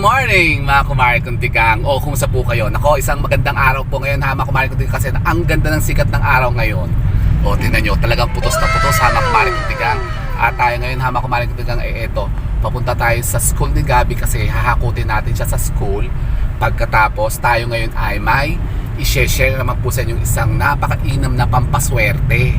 morning mga kumari kuntigang. O kumusta po kayo? Nako isang magandang araw po ngayon ha mga kumari kuntigang. Kasi ang ganda ng sikat ng araw ngayon. O tingnan nyo talagang putos na putos ha mga kumari kuntigang. At tayo ngayon ha mga kumari kuntigang eh eto Papunta tayo sa school ni Gabi kasi hahakutin natin siya sa school. Pagkatapos tayo ngayon ay may i-share naman po sa inyo isang napakainam na pampaswerte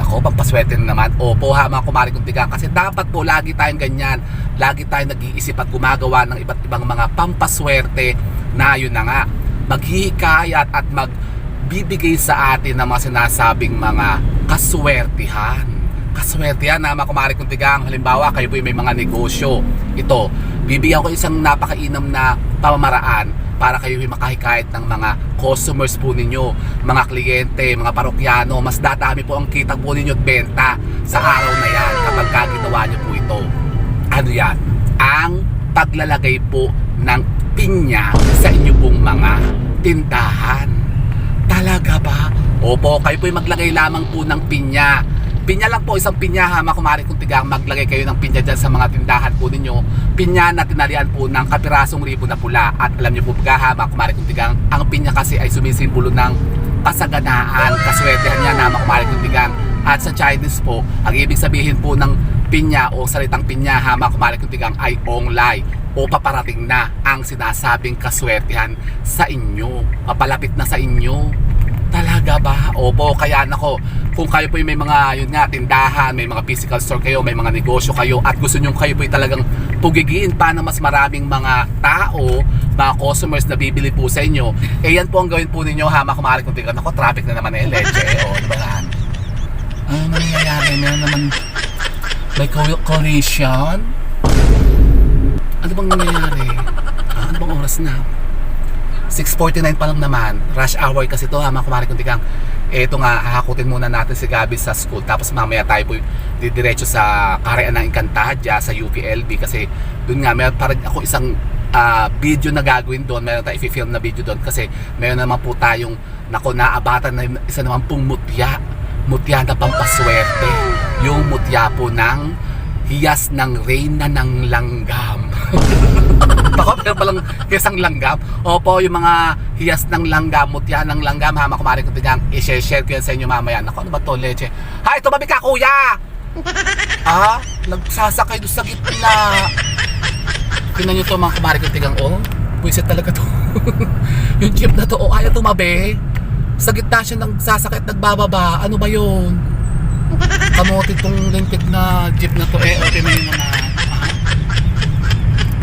Nako, pampaswerte na naman. Opo ha mga kumari kuntigang kasi dapat po lagi tayong ganyan. Lagi tayong nag-iisip at gumagawa ng iba't ibang mga pampaswerte na yun na nga. Maghihikayat at magbibigay sa atin ng mga sinasabing mga kaswertihan. Kaswertihan na mga kumari kuntigang. Halimbawa, kayo po may mga negosyo. Ito, bibigyan ko isang napakainam na pamamaraan para kayo ay makahikayat ng mga customers po ninyo, mga kliyente, mga parokyano, mas dadami po ang kita po ninyo at benta sa araw na yan kapag ka ginawa nyo po ito. Ano yan? Ang paglalagay po ng pinya sa inyo pong mga tindahan. Talaga ba? Opo, kayo po maglagay lamang po ng pinya. Pinya lang po, isang pinya ha, mga kung tigang maglagay kayo ng pinya dyan sa mga tindahan po ninyo. Pinya na tinalian po ng kapirasong ribo na pula. At alam niyo po ba ha, mga kung tigang, ang pinya kasi ay sumisimbolo ng kasaganaan, kaswertehan niya na mga kung tigang. At sa Chinese po, ang ibig sabihin po ng pinya o salitang pinya ha, mga kung tigang ay onglay o paparating na ang sinasabing kaswertehan sa inyo. Papalapit na sa inyo. Talaga ba? Opo, kaya nako, kung kayo po may mga yun nga, tindahan, may mga physical store kayo, may mga negosyo kayo at gusto nyo kayo po talagang pugigiin pa ng mas maraming mga tao, mga customers na bibili po sa inyo, eh yan po ang gawin po ninyo ha, makumari kung tingnan ako, traffic na naman eh, leche, o, di ba yan? Ano nangyayari? Meron naman, may co- collision? Ano bang nangyayari? Ah, ano bang oras na? 6.49 pa lang naman. Rush hour kasi to ha mga kumari kung tikang. Eto nga, hahakutin muna natin si Gabi sa school. Tapos mamaya tayo po didiretso sa Karean ng Encantadia sa UPLB. Kasi dun nga, meron parang ako isang ah, video na gagawin doon. Meron tayong i-film na video doon. Kasi meron naman po tayong nako naabatan na isa naman pong mutya. Mutya na pampaswerte. Yung mutya po ng hiyas ng reyna ng langgam. Ako, pero palang hiyas ng langgam. Opo, yung mga hiyas ng langgam, mutya ng langgam, ha, makumari ko tigang, i-share ko yan sa inyo mamaya. Naku, ano ba to, leche? Hay, tumabi ka, kuya! ah, nagsasakay doon sa gitna. Tingnan nyo to, mga kumari ko tigang, oh, buwisit talaga to. yung jeep na to, oh, ayaw tumabi. Sa gitna siya nagsasakay at nagbababa. Ano ba yun? Kamote tong lintig na jeep na to, eh, okay na yun naman.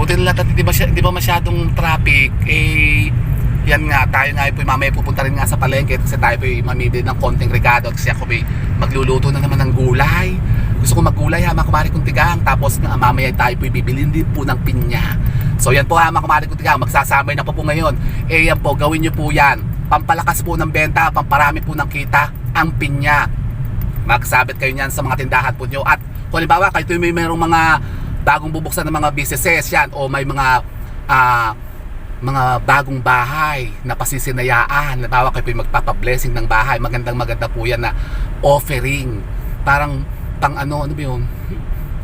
Ah. Buti na lang at di ba, di ba masyadong traffic, eh, yan nga, tayo nga po mamaya pupunta rin nga sa palengke kasi tayo po mamili ng konting regado kasi ako po magluluto na naman ng gulay. Gusto ko maggulay ha, mga kumari kong tigang. Tapos nga, mamaya tayo po bibili din po ng pinya. So yan po ha, mga kumari kong tigang. Magsasamay na po po ngayon. Eh yan po, gawin nyo po yan. Pampalakas po ng benta, pamparami po ng kita, ang pinya magsabit kayo niyan sa mga tindahan po nyo at kung halimbawa kayo may mayroong mga bagong bubuksan ng mga businesses yan. O may mga ah, mga bagong bahay na pasisinayaan. Halimbawa kayo po yung magpapablessing ng bahay. Magandang maganda po yan na offering. Parang pang ano ano ba yun?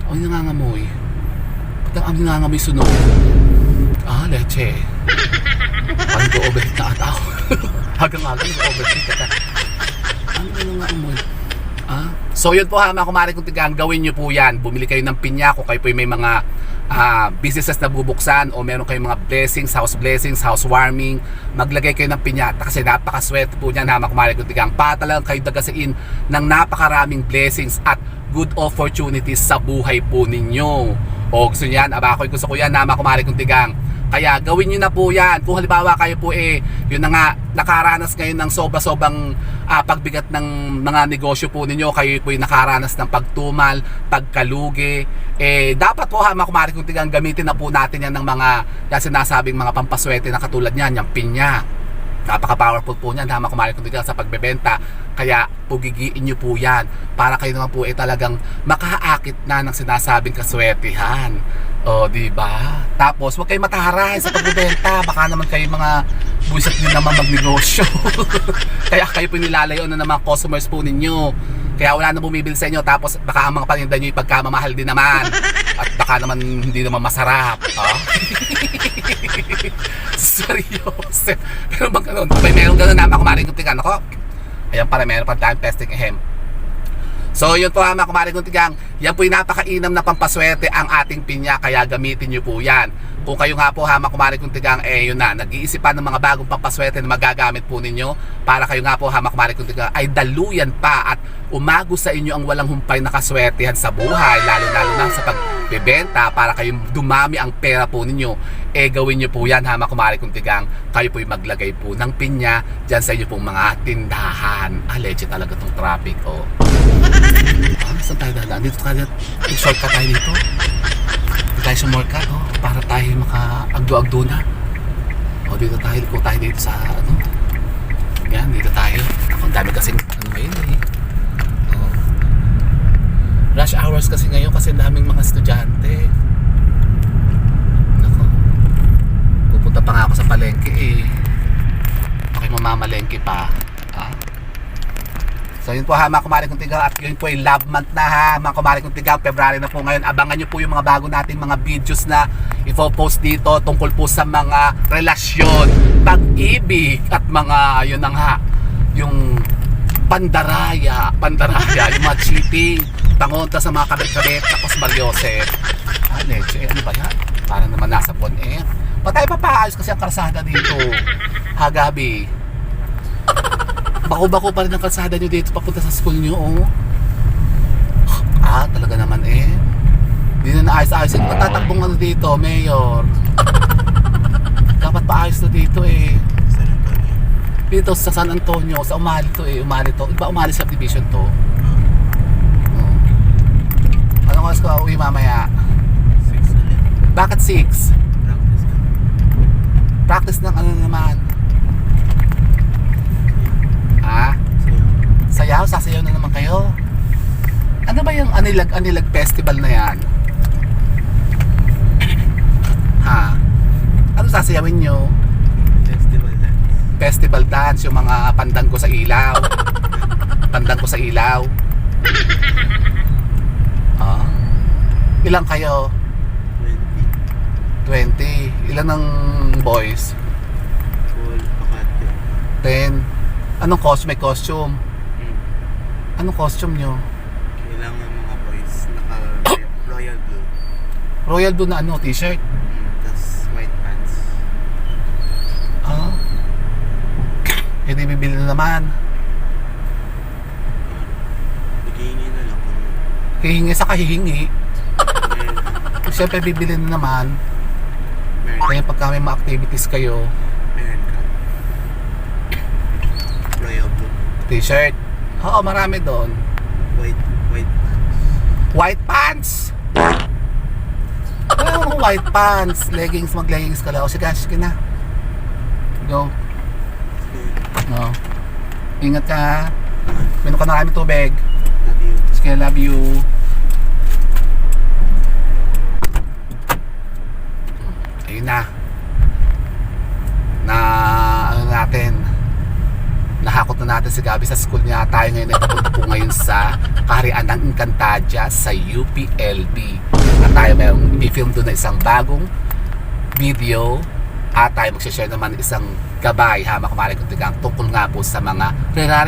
O yung nangangamoy. Ba't ang nangangamoy sunog. Ah leche. Parang go-overheat na ata ako hanggang hanggang go-overheat ka ano yung nangangamoy Ah? So yun po ha mga kumari kung tigang gawin nyo po yan. Bumili kayo ng pinya kung kayo po may mga ah, businesses na bubuksan o meron kayong mga blessings, house blessings, housewarming. Maglagay kayo ng pinya kasi napakaswerte po niyan ha mga kumari kung tigang. Para talagang kayo dagasain ng napakaraming blessings at good opportunities sa buhay po ninyo. O gusto niyan, aba ako'y gusto ko yan ha mga kumari kung tigang. Kaya gawin nyo na po yan. Kung halimbawa kayo po eh, yun na nga, nakaranas ngayon ng sobra-sobrang ah, pagbigat ng mga negosyo po ninyo, kayo po yung nakaranas ng pagtumal, pagkalugi, eh dapat po ha, mga kumari kung tigang gamitin na po natin yan ng mga yan sinasabing mga pampaswerte na katulad niyan, yung pinya. Napaka-powerful po niyan, tama kumari kung tigang sa pagbebenta. Kaya pugigiin nyo po yan para kayo naman po eh talagang makaakit na ng sinasabing kaswertihan. O, di ba? Tapos, huwag kayo mataharay sa pagbebenta. Baka naman kayo mga buwisit din naman magnegosyo. Kaya kayo po nilalayo na ng mga customers po ninyo. Kaya wala na bumibili sa inyo. Tapos, baka ang mga paninda nyo ipagkamamahal din naman. At baka naman hindi naman masarap. Oh? Seryoso. Pero bang ganun? Abay, meron ganun na makumaring kuntigan ako. Ayan para meron pa tayong pesting ehem. So yun po ha mga kumaring kuntigang, yan po yung napakainam na pampaswerte ang ating pinya kaya gamitin nyo po yan. Kung kayo nga po ha mga kumaring kuntigang, eh yun na, nag-iisipan ng mga bagong pampaswerte na magagamit po ninyo. Para kayo nga po ha mga kumaring kuntigang ay daluyan pa at umago sa inyo ang walang humpay na kaswertehan sa buhay lalo-lalo na sa pagbebenta para kayo dumami ang pera po ninyo. Eh gawin nyo po yan ha mga kumaring kuntigang kayo po maglagay po ng pinya dyan sa inyo pong mga tindahan. Ah legit talaga tong traffic oh Ah, saan tayo dadaan? Dito tayo, shortcut tayo dito. Dito tayo sa shortcut, oh, para tayo maka-agdo-agdo na. O, dito tayo, liko tayo dito sa, ano, yan, dito tayo. Ako, dami kasing, ano ngayon eh. Oh. Rush hours kasi ngayon kasi daming mga estudyante. Nako. Pupunta pa nga ako sa palengke eh. Okay, mamamalengke pa. Ah. So yun po ha mga kumari kong tigang at yun po ay love month na ha mga kumari kong tigang February na po ngayon. Abangan nyo po yung mga bago nating mga videos na ipopost dito tungkol po sa mga relasyon pag-ibig at mga yun na nga yung pandaraya pandaraya yung mga cheating tangonta sa mga kabit-kabit tapos Mariosep ah leche ano ba yan? Parang naman nasa bon air patay pa kasi ang karsada dito. Ha Gabi Bako-bako pa rin ang kalsada nyo dito papunta sa school nyo, oh. Ah, talaga naman eh. Hindi na naayos-ayos. Matatakbong ano dito, Mayor? Dapat paayos na dito eh. Dito sa San Antonio, sa Umali to eh. Umali to. Iba Umali subdivision to. Oh. Anong oras ka uwi mamaya? Six ulit. Bakit 6? Practice ka. Practice ng ano naman? Ha? Sa'yo. Sayaw, sasayaw na naman kayo. Ano ba yung Anilag Anilag Festival na yan? ha? Ano sasayawin nyo? Festival dance. Festival dance, yung mga pandang ko sa ilaw. Pandang ko sa ilaw. Ah. Ilang kayo? 20. 20. Ilan ng boys? Full Makati. 10. Anong costume? May costume? Anong costume nyo? Kailangan mga boys naka royal blue. Royal blue na ano, t-shirt? Hmm. Tapos white pants. Ah. Eh di bibili na naman. Bigyan na lang kung Hihingi sa kahihingi. meron. Siyempre bibili na naman. Meron. Kaya pagka may mga activities kayo, Meron ka. Royal blue. t-shirt. Oo, marami doon. White white pants. White pants! Mo white pants. Leggings, mag-leggings ka lang. O sige, sige na. Go. No. Ingat ka. Minom ka na kami tubig. Love you. Sige, love you. Ayun. Na ano natin. Nahakot na natin si Gabi sa school niya. Tayo ngayon ay papunta po ngayon sa Kaharian ng Encantadia sa UPLB. At tayo mayroong i-film doon na isang bagong video at tayo magsishare naman ng isang gabay ha mga kumaring kuntigang tungkol nga po sa mga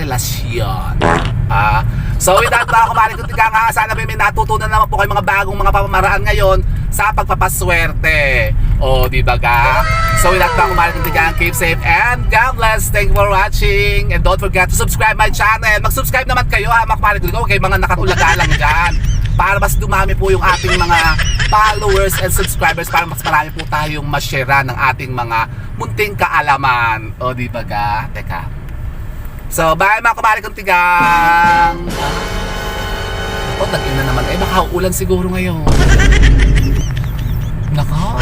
relasyon. Ah, so with that mga kumaring kuntigang ha, sana may, may natutunan naman po kayo mga bagong mga pamamaraan ngayon sa pagpapaswerte. O, di ba ga? So with that mga kumaring kuntigang, keep safe and God bless. Thank you for watching. And don't forget to subscribe my channel. Mag-subscribe naman kayo ha mga kumaring kuntigang. Huwag mga nakatulaga lang dyan para mas dumami po yung ating mga followers and subscribers para mas marami po tayong ma-share ng ating mga munting kaalaman. O di ba ga? Teka. So, bye mga kumari kong tigang! O, tag na naman. Eh, baka uulan siguro ngayon. Naka.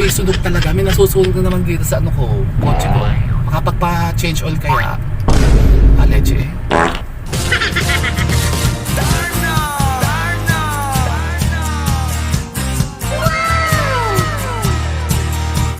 Amoy sunog talaga. May nasusunog na naman dito sa ano ko, kotse ko. Makapagpa-change oil kaya.